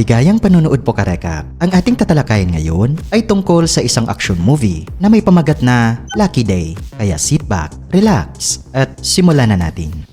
Maligayang panonood po karekap. Ang ating tatalakayin ngayon ay tungkol sa isang action movie na may pamagat na Lucky Day. Kaya sit back, relax, at simulan na natin.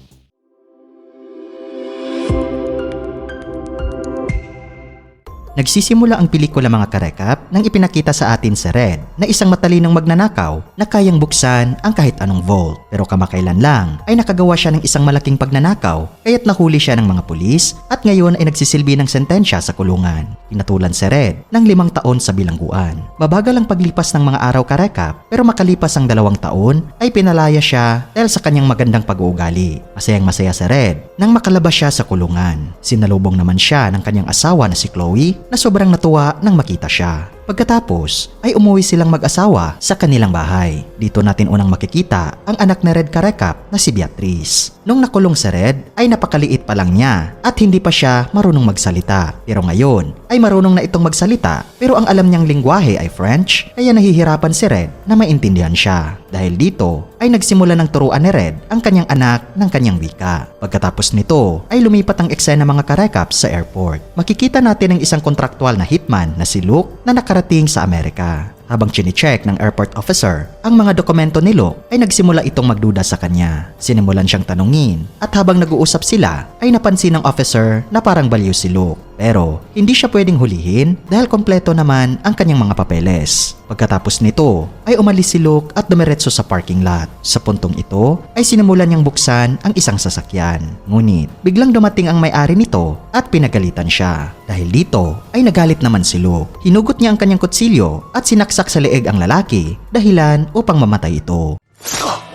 Nagsisimula ang pelikula mga karekap nang ipinakita sa atin si Red na isang matalinong magnanakaw na kayang buksan ang kahit anong vault. Pero kamakailan lang ay nakagawa siya ng isang malaking pagnanakaw kaya't nahuli siya ng mga pulis at ngayon ay nagsisilbi ng sentensya sa kulungan. Pinatulan si Red ng limang taon sa bilangguan. Mabagal ang paglipas ng mga araw karekap pero makalipas ang dalawang taon ay pinalaya siya dahil sa kanyang magandang pag-uugali. Masayang masaya si Red nang makalabas siya sa kulungan. Sinalubong naman siya ng kanyang asawa na si Chloe na sobrang natuwa nang makita siya. Pagkatapos ay umuwi silang mag-asawa sa kanilang bahay. Dito natin unang makikita ang anak ni Red Karekap na si Beatrice. Nung nakulong si Red ay napakaliit pa lang niya at hindi pa siya marunong magsalita. Pero ngayon ay marunong na itong magsalita pero ang alam niyang lingwahe ay French kaya nahihirapan si Red na maintindihan siya. Dahil dito ay nagsimula ng turuan ni Red ang kanyang anak ng kanyang wika. Pagkatapos nito ay lumipat ang eksena mga karekap sa airport. Makikita natin ang isang kontraktual na hitman na si Luke na nakarating sa Amerika. Habang chine-check ng airport officer ang mga dokumento ni Luke ay nagsimula itong magduda sa kanya. Sinimulan siyang tanungin at habang nag-uusap sila ay napansin ng officer na parang baliw si Luke. Pero hindi siya pwedeng hulihin dahil kompleto naman ang kanyang mga papeles. Pagkatapos nito ay umalis si Luke at dumiretso sa parking lot. Sa puntong ito ay sinimulan niyang buksan ang isang sasakyan. Ngunit biglang dumating ang may-ari nito at pinagalitan siya. Dahil dito ay nagalit naman si Luke. Hinugot niya ang kanyang kutsilyo at sinaksak sa leeg ang lalaki dahilan upang mamatay ito.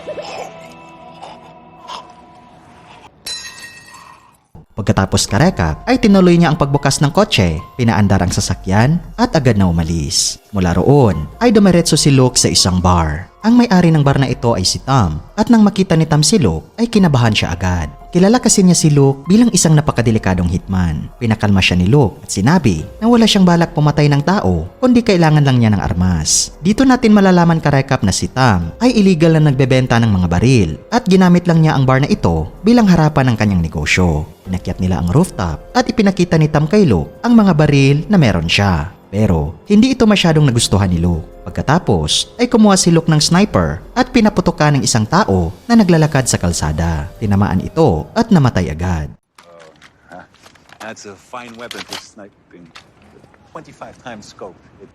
Pagkatapos karekap ay tinuloy niya ang pagbukas ng kotse, pinaandar ang sasakyan at agad na umalis. Mula roon ay dumiretso si Luke sa isang bar. Ang may-ari ng bar na ito ay si Tom at nang makita ni Tom si Luke ay kinabahan siya agad. Kilala kasi niya si Luke bilang isang napakadelikadong hitman. Pinakalma siya ni Luke at sinabi na wala siyang balak pumatay ng tao kundi kailangan lang niya ng armas. Dito natin malalaman karekap na si Tom ay illegal na nagbebenta ng mga baril at ginamit lang niya ang bar na ito bilang harapan ng kanyang negosyo. Pinakyat nila ang rooftop at ipinakita ni Tom kay Luke ang mga baril na meron siya. Pero hindi ito masyadong nagustuhan ni Luke. Pagkatapos ay kumuha si Luke ng sniper at pinaputokan ng isang tao na naglalakad sa kalsada. Tinamaan ito at namatay agad. That's a fine weapon for sniping. 25 times scope. It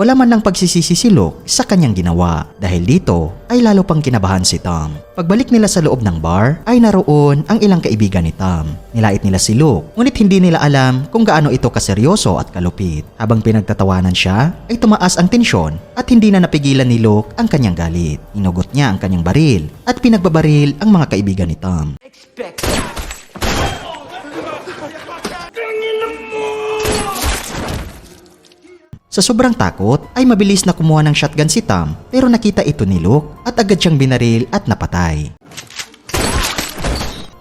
Wala man lang pagsisisi si Luke sa kanyang ginawa dahil dito ay lalo pang kinabahan si Tom. Pagbalik nila sa loob ng bar ay naroon ang ilang kaibigan ni Tom. Nilait nila si Luke ngunit hindi nila alam kung gaano ito kaseryoso at kalupit. Habang pinagtatawanan siya ay tumaas ang tensyon at hindi na napigilan ni Luke ang kanyang galit. Inugot niya ang kanyang baril at pinagbabaril ang mga kaibigan ni Tom. Sa sobrang takot ay mabilis na kumuha ng shotgun si Tom pero nakita ito ni Luke at agad siyang binaril at napatay.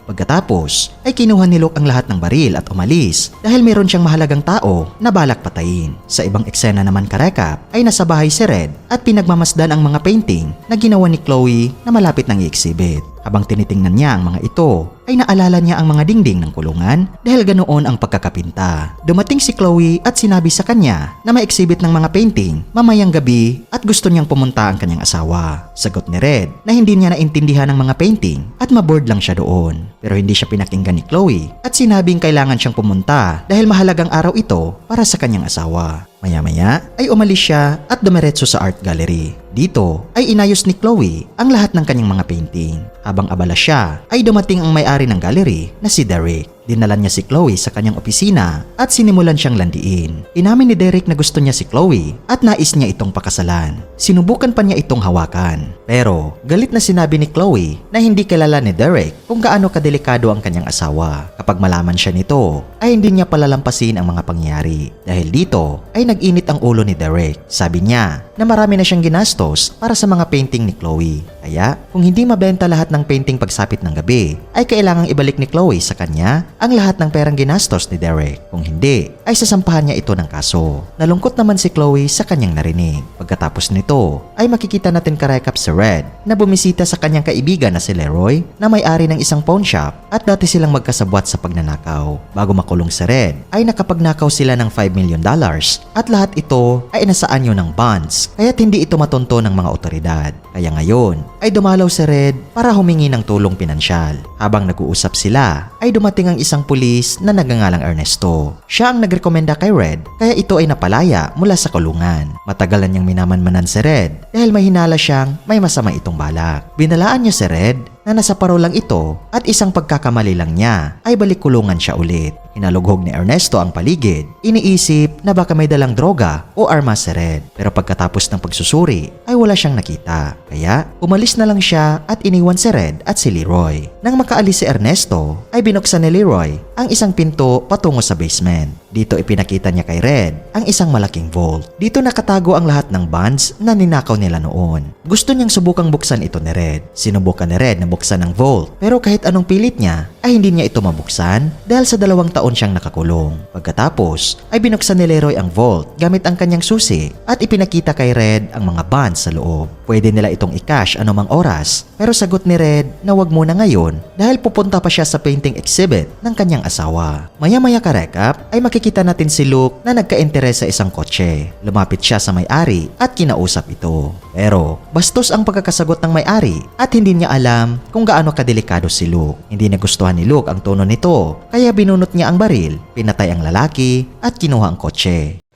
Pagkatapos ay kinuha ni Luke ang lahat ng baril at umalis dahil meron siyang mahalagang tao na balak patayin. Sa ibang eksena naman karekap ay nasa bahay si Red at pinagmamasdan ang mga painting na ginawa ni Chloe na malapit ng i-exhibit. Habang tinitingnan niya ang mga ito, ay naalala niya ang mga dingding ng kulungan dahil ganoon ang pagkakapinta. Dumating si Chloe at sinabi sa kanya na may exhibit ng mga painting mamayang gabi at gusto niyang pumunta ang kanyang asawa. Sagot ni Red na hindi niya naintindihan ang mga painting at maboard lang siya doon. Pero hindi siya pinakinggan ni Chloe at sinabing kailangan siyang pumunta dahil mahalagang araw ito para sa kanyang asawa. Maya-maya ay umalis siya at dumiretso sa art gallery. Dito ay inayos ni Chloe ang lahat ng kanyang mga painting. Habang abala siya ay dumating ang may-ari ng gallery na si Derek. Dinala niya si Chloe sa kanyang opisina at sinimulan siyang landiin. Inamin ni Derek na gusto niya si Chloe at nais niya itong pakasalan. Sinubukan pa niya itong hawakan. Pero galit na sinabi ni Chloe na hindi kilala ni Derek kung gaano kadelikado ang kanyang asawa. Kapag malaman siya nito ay hindi niya palalampasin ang mga pangyayari. Dahil dito ay nag-init ang ulo ni Derek. Sabi niya na marami na siyang ginastos para sa mga painting ni Chloe. Kaya kung hindi mabenta lahat ng painting pagsapit ng gabi, ay kailangang ibalik ni Chloe sa kanya ang lahat ng perang ginastos ni Derek. Kung hindi, ay sasampahan niya ito ng kaso. Nalungkot naman si Chloe sa kanyang narinig. Pagkatapos nito, ay makikita natin karekap si Red na bumisita sa kanyang kaibigan na si Leroy na may-ari ng isang pawn shop at dati silang magkasabwat sa pagnanakaw. Bago makulong si Red, ay nakapagnakaw sila ng 5 million dollars at lahat ito ay nasaanyo ng bonds kaya't hindi ito matonto ng mga otoridad. Kaya ngayon ay dumalaw si Red para humingi ng tulong pinansyal. Habang nag-uusap sila ay dumating ang isang pulis na nagangalang Ernesto. Siya ang nagrekomenda kay Red kaya ito ay napalaya mula sa kulungan. Matagalan niyang minamanmanan si Red dahil may hinala siyang may masama itong balak. Binalaan niya si Red na nasa paro lang ito at isang pagkakamali lang niya ay balik kulungan siya ulit. Hinalughog ni Ernesto ang paligid. Iniisip na baka may dalang droga o arma si Red. Pero pagkatapos ng pagsusuri ay wala siyang nakita. Kaya umalis na lang siya at iniwan si Red at si Leroy. Nang makaalis si Ernesto ay binuksan ni Leroy ang isang pinto patungo sa basement. Dito ipinakita niya kay Red ang isang malaking vault. Dito nakatago ang lahat ng bonds na ninakaw nila noon. Gusto niyang subukang buksan ito ni Red. Sinubukan ni Red na buksan ang vault pero kahit anong pilit niya ay hindi niya ito mabuksan dahil sa dalawang taon siyang nakakulong. Pagkatapos ay binuksan ni Leroy ang vault gamit ang kanyang susi at ipinakita kay Red ang mga bonds sa loob. Pwede nila itong i-cash anumang oras pero sagot ni Red na wag muna ngayon dahil pupunta pa siya sa painting exhibit ng kanyang asawa. Maya-maya karekap ay makikita natin si Luke na nagka-interes sa isang kotse. Lumapit siya sa may-ari at kinausap ito. Pero bastos ang pagkakasagot ng may-ari at hindi niya alam kung gaano kadelikado si Luke. Hindi nagustuhan ni Luke ang tono nito kaya binunot niya ang baril, pinatay ang lalaki at kinuha ang kotse.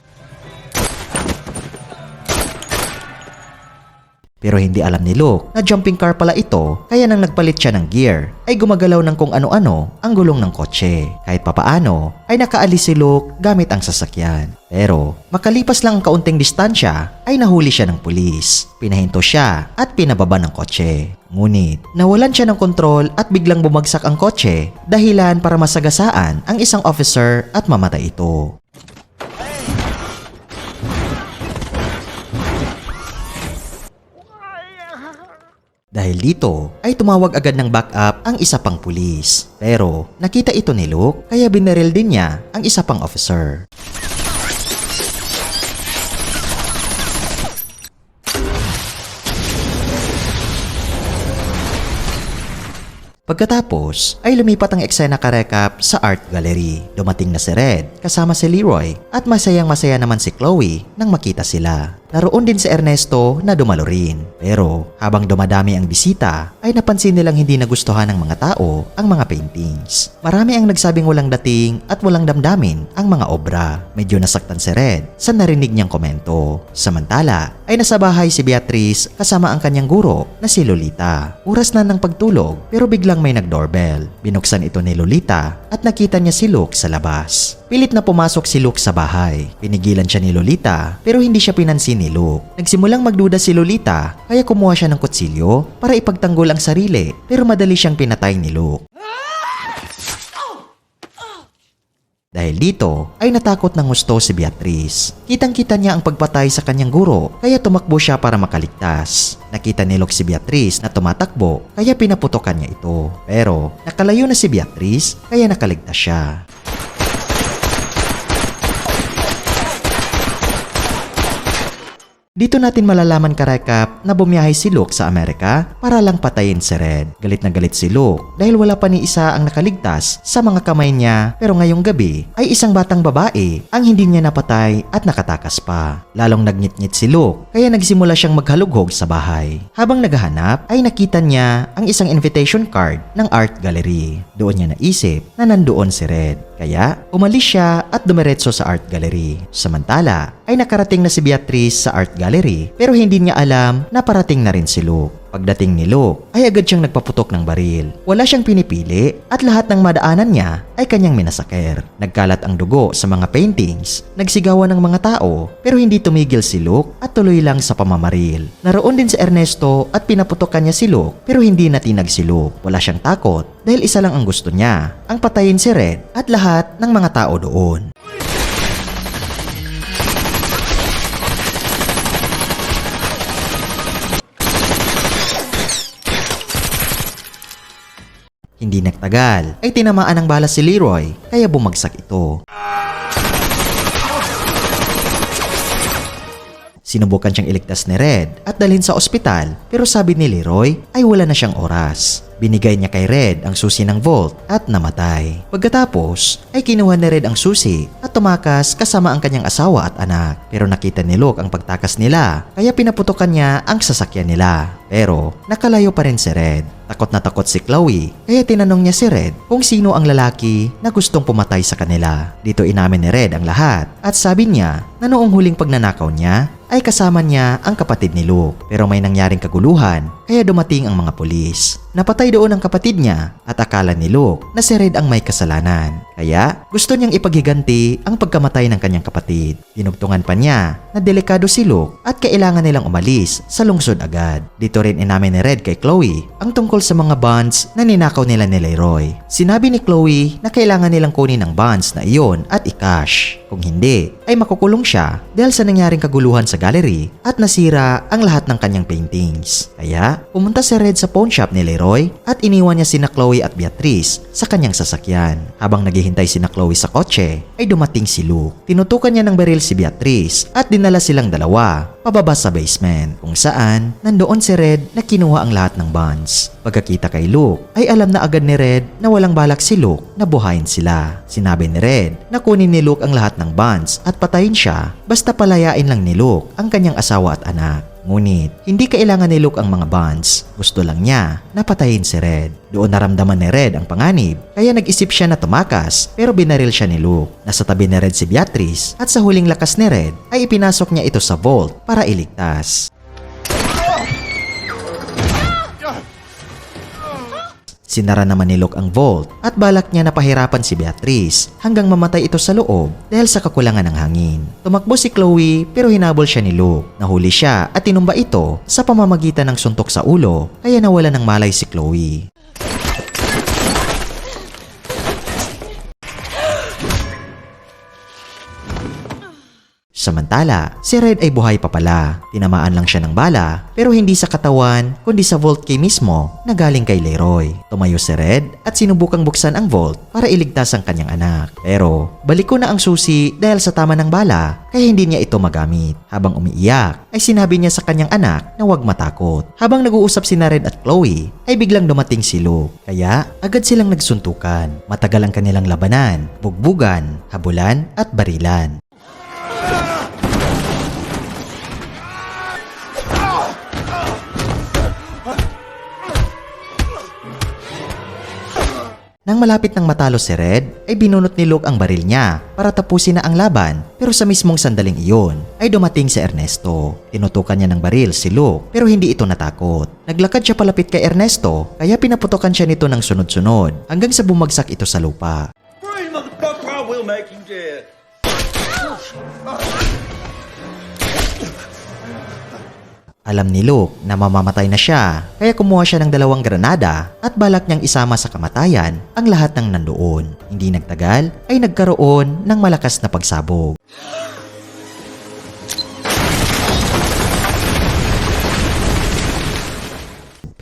Pero hindi alam ni Luke na jumping car pala ito kaya nang nagpalit siya ng gear ay gumagalaw ng kung ano-ano ang gulong ng kotse. Kahit papaano ay nakaalis si Luke gamit ang sasakyan. Pero makalipas lang ang kaunting distansya ay nahuli siya ng pulis. Pinahinto siya at pinababa ng kotse. Ngunit nawalan siya ng kontrol at biglang bumagsak ang kotse dahilan para masagasaan ang isang officer at mamatay ito. Dahil dito ay tumawag agad ng backup ang isa pang pulis. Pero nakita ito ni Luke kaya binaril din niya ang isa pang officer. Pagkatapos ay lumipat ang eksena karekap sa art gallery. Dumating na si Red kasama si Leroy at masayang masaya naman si Chloe nang makita sila. Naroon din si Ernesto na dumalo rin. Pero habang dumadami ang bisita ay napansin nilang hindi nagustuhan ng mga tao ang mga paintings. Marami ang nagsabing walang dating at walang damdamin ang mga obra. Medyo nasaktan si Red sa narinig niyang komento. Samantala ay nasa bahay si Beatrice kasama ang kanyang guro na si Lolita. Oras na ng pagtulog pero biglang may nag-doorbell. Binuksan ito ni Lolita at nakita niya si Luke sa labas. Pilit na pumasok si Luke sa bahay. Pinigilan siya ni Lolita pero hindi siya pinansin ni Luke. Nagsimulang magduda si Lolita kaya kumuha siya ng kutsilyo para ipagtanggol ang sarili pero madali siyang pinatay ni Luke. Dahil dito ay natakot ng gusto si Beatrice. Kitang-kita niya ang pagpatay sa kanyang guro kaya tumakbo siya para makaligtas. Nakita ni Luke si Beatrice na tumatakbo kaya pinaputokan niya ito. Pero nakalayo na si Beatrice kaya nakaligtas siya. Dito natin malalaman karekap na bumiyahe si Luke sa Amerika para lang patayin si Red. Galit na galit si Luke dahil wala pa ni isa ang nakaligtas sa mga kamay niya pero ngayong gabi ay isang batang babae ang hindi niya napatay at nakatakas pa. Lalong nagngit-ngit si Luke kaya nagsimula siyang maghalughog sa bahay. Habang naghahanap ay nakita niya ang isang invitation card ng art gallery. Doon niya naisip na nandoon si Red. Kaya umalis siya at dumiretso sa art gallery. Samantala ay nakarating na si Beatrice sa art gallery pero hindi niya alam na parating na rin si Luke. Pagdating ni Luke ay agad siyang nagpaputok ng baril. Wala siyang pinipili at lahat ng madaanan niya ay kanyang minasaker. Nagkalat ang dugo sa mga paintings, nagsigawan ng mga tao pero hindi tumigil si Luke at tuloy lang sa pamamaril. Naroon din si Ernesto at pinaputokan niya si Luke pero hindi natinag si Luke. Wala siyang takot dahil isa lang ang gusto niya, ang patayin si Red at lahat ng mga tao doon. Hindi nagtagal ay tinamaan ng bala si Leroy kaya bumagsak ito. Sinubukan siyang iligtas ni Red at dalhin sa ospital pero sabi ni Leroy ay wala na siyang oras. Binigay niya kay Red ang susi ng vault at namatay. Pagkatapos ay kinuha ni Red ang susi at tumakas kasama ang kanyang asawa at anak. Pero nakita ni Luke ang pagtakas nila kaya pinaputokan niya ang sasakyan nila. Pero nakalayo pa rin si Red. Takot na takot si Chloe kaya tinanong niya si Red kung sino ang lalaki na gustong pumatay sa kanila. Dito inamin ni Red ang lahat at sabi niya na noong huling pagnanakaw niya ay kasama niya ang kapatid ni Luke. Pero may nangyaring kaguluhan kaya dumating ang mga pulis. Napatay doon ang kapatid niya at akala ni Luke na si Red ang may kasalanan. Kaya gusto niyang ipaghiganti ang pagkamatay ng kanyang kapatid. Dinugtungan pa niya na delikado si Luke at kailangan nilang umalis sa lungsod agad. Dito rin inamin ni Red kay Chloe ang tungkol sa mga bonds na ninakaw nila ni Leroy. Sinabi ni Chloe na kailangan nilang kunin ang bonds na iyon at i-cash. Kung hindi, ay makukulong siya dahil sa nangyaring kaguluhan sa gallery at nasira ang lahat ng kanyang paintings. Kaya, pumunta si Red sa pawn shop ni Leroy at iniwan niya sina Chloe at Beatrice sa kanyang sasakyan. Habang naghihintay sina Chloe sa kotse, ay dumating si Luke. Tinutukan niya ng baril si Beatrice at dinala silang dalawa pababa sa basement kung saan nandoon si Red na kinuha ang lahat ng bonds. Pagkakita kay Luke, ay alam na agad ni Red na walang balak si Luke na buhayin sila. Sinabi ni Red na kunin ni Luke ang lahat ng bonds at patayin siya basta palayain lang ni Luke ang kanyang asawa at anak. Ngunit, hindi kailangan ni Luke ang mga bonds. Gusto lang niya na patayin si Red. Doon naramdaman ni Red ang panganib, kaya nag-isip siya na tumakas pero binaril siya ni Luke. Nasa tabi ni Red si Beatrice at sa huling lakas ni Red ay ipinasok niya ito sa vault para iligtas. Sinara naman ni Luke ang vault at balak niya na pahirapan si Beatrice hanggang mamatay ito sa loob dahil sa kakulangan ng hangin. Tumakbo si Chloe pero hinabol siya ni Luke. Nahuli siya at tinumba ito sa pamamagitan ng suntok sa ulo kaya nawala ng malay si Chloe. Samantala, si Red ay buhay pa pala. Tinamaan lang siya ng bala, pero hindi sa katawan, kundi sa vault key mismo na galing kay Leroy. Tumayo si Red at sinubukang buksan ang vault para iligtas ang kanyang anak. Pero, balik ko na ang susi dahil sa tama ng bala, kaya hindi niya ito magamit. Habang umiiyak, ay sinabi niya sa kanyang anak na huwag matakot. Habang nag-uusap si Red at Chloe, ay biglang dumating si Luke. Kaya, agad silang nagsuntukan. Matagal ang kanilang labanan, bugbugan, habulan at barilan. Nang malapit ng matalo si Red, ay binunot ni Luke ang baril niya para tapusin na ang laban. Pero sa mismong sandaling iyon, ay dumating si Ernesto. Tinutukan niya ng baril si Luke pero hindi ito natakot. Naglakad siya palapit kay Ernesto kaya pinaputokan siya nito ng sunod-sunod hanggang sa bumagsak ito sa lupa. Breathe, motherfucker, I will make him dead. Alam ni Luke na mamamatay na siya kaya kumuha siya ng dalawang granada at balak niyang isama sa kamatayan ang lahat ng nandoon. Hindi nagtagal ay nagkaroon ng malakas na pagsabog.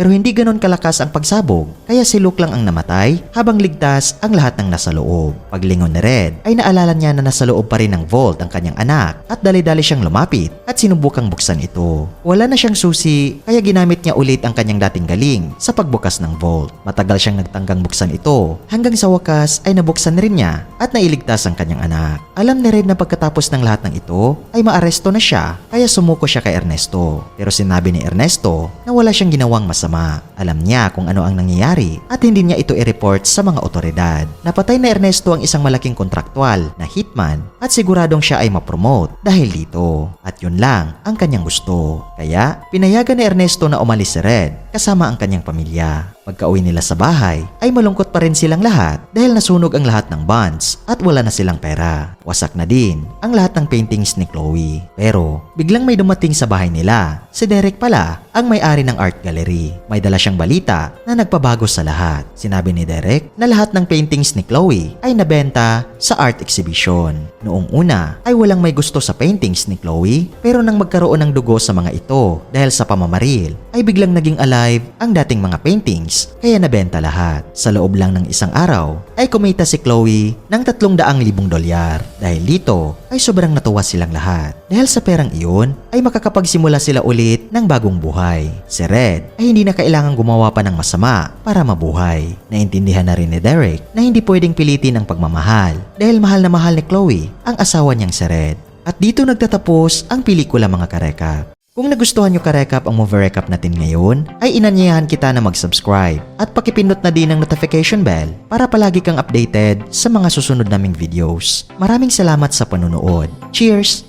Pero hindi ganon kalakas ang pagsabog, kaya si Luke lang ang namatay habang ligtas ang lahat ng nasa loob. Paglingon ni Red ay naalala niya na nasa loob pa rin ng vault ang kanyang anak at dali-dali siyang lumapit at sinubukang buksan ito. Wala na siyang susi kaya ginamit niya ulit ang kanyang dating galing sa pagbukas ng vault. Matagal siyang nagtanggang buksan ito hanggang sa wakas ay nabuksan rin niya at nailigtas ang kanyang anak. Alam ni Red na pagkatapos ng lahat ng ito ay maaresto na siya kaya sumuko siya kay Ernesto. Pero sinabi ni Ernesto na wala siyang ginawang masama. Alam niya kung ano ang nangyayari at hindi niya ito i-report sa mga otoridad. Napatay na Ernesto ang isang malaking kontraktwal na hitman at siguradong siya ay mapromote dahil dito. At yun lang ang kanyang gusto. Kaya pinayagan ni Ernesto na umalis si Red kasama ang kanyang pamilya. Pagka-uwi nila sa bahay ay malungkot pa rin silang lahat dahil nasunog ang lahat ng bonds at wala na silang pera. Wasak na din ang lahat ng paintings ni Chloe. Pero biglang may dumating sa bahay nila. Si Derek pala ang may-ari ng art gallery. May dala siyang balita na nagpabago sa lahat. Sinabi ni Derek na lahat ng paintings ni Chloe ay nabenta sa art exhibition. Noong una ay walang may gusto sa paintings ni Chloe pero nang magkaroon ng dugo sa mga ito dahil sa pamamaril ay biglang naging alive ang dating mga paintings kaya nabenta lahat. Sa loob lang ng isang araw ay kumita si Chloe ng 300,000 dolyar. Dahil dito ay sobrang natuwa silang lahat. Dahil sa perang iyon ay makakapagsimula sila ulit ng bagong buhay. Si Red ay hindi na kailangang gumawa pa ng masama para mabuhay. Naintindihan na rin ni Derek na hindi pwedeng pilitin ang pagmamahal dahil mahal na mahal ni Chloe ang asawa niyang si Red. At dito nagtatapos ang pelikula mga karekap. Kung nagustuhan nyo karekap ang movie recap natin ngayon, ay inanyayahan kita na mag-subscribe at pakipindot na din ang notification bell para palagi kang updated sa mga susunod naming videos. Maraming salamat sa panunood. Cheers!